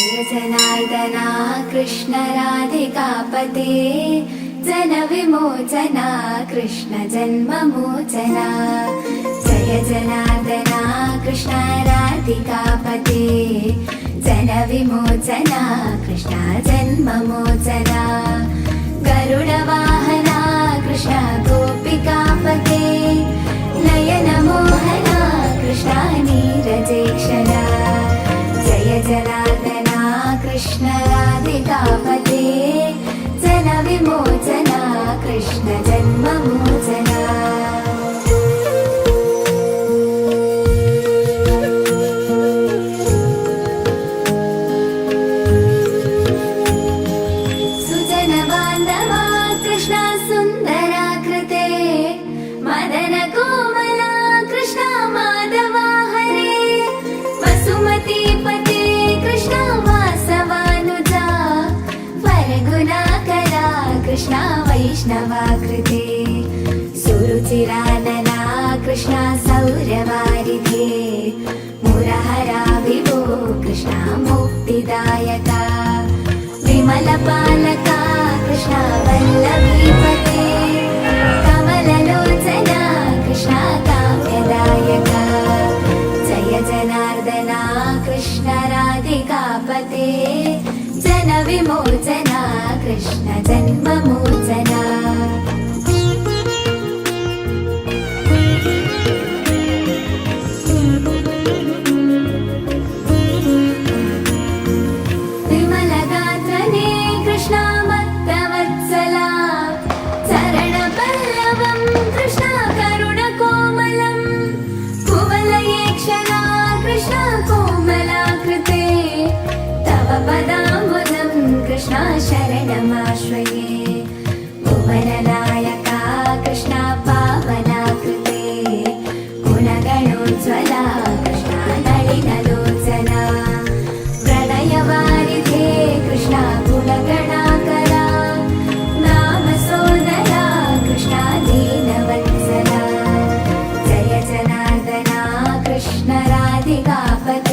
जनार्दना कृष्ण राधिकापते जनविमोचना कृष्ण जन्ममोचना जय जनार्दना कृष्ण राधिकापते जनविमोचना कृष्ण जन्ममोचना गरुडवाहना कृष्ण वैष्णवाकृते सुरुचिरानना कृष्ण सौरवारिधे मुरहरा विभो कृष्ण मुक्तिदायका। विमलपालका कृष्ण वल्लभीपते। कमललोचना कृष्ण काव्यदायका। जय जनार्दना कृष्ण राधिकापते जनविमोचना कृष्ण ये कुमलनायका कृष्णा पावना कृते पुनगणोज्ज्वला कृष्णा नैनलोचना प्रणयवारिधे कृष्णापुणगणाकला नाम सोदना कृष्णाधीनवत्सला जय जनार्दना कृष्णराधिकाफ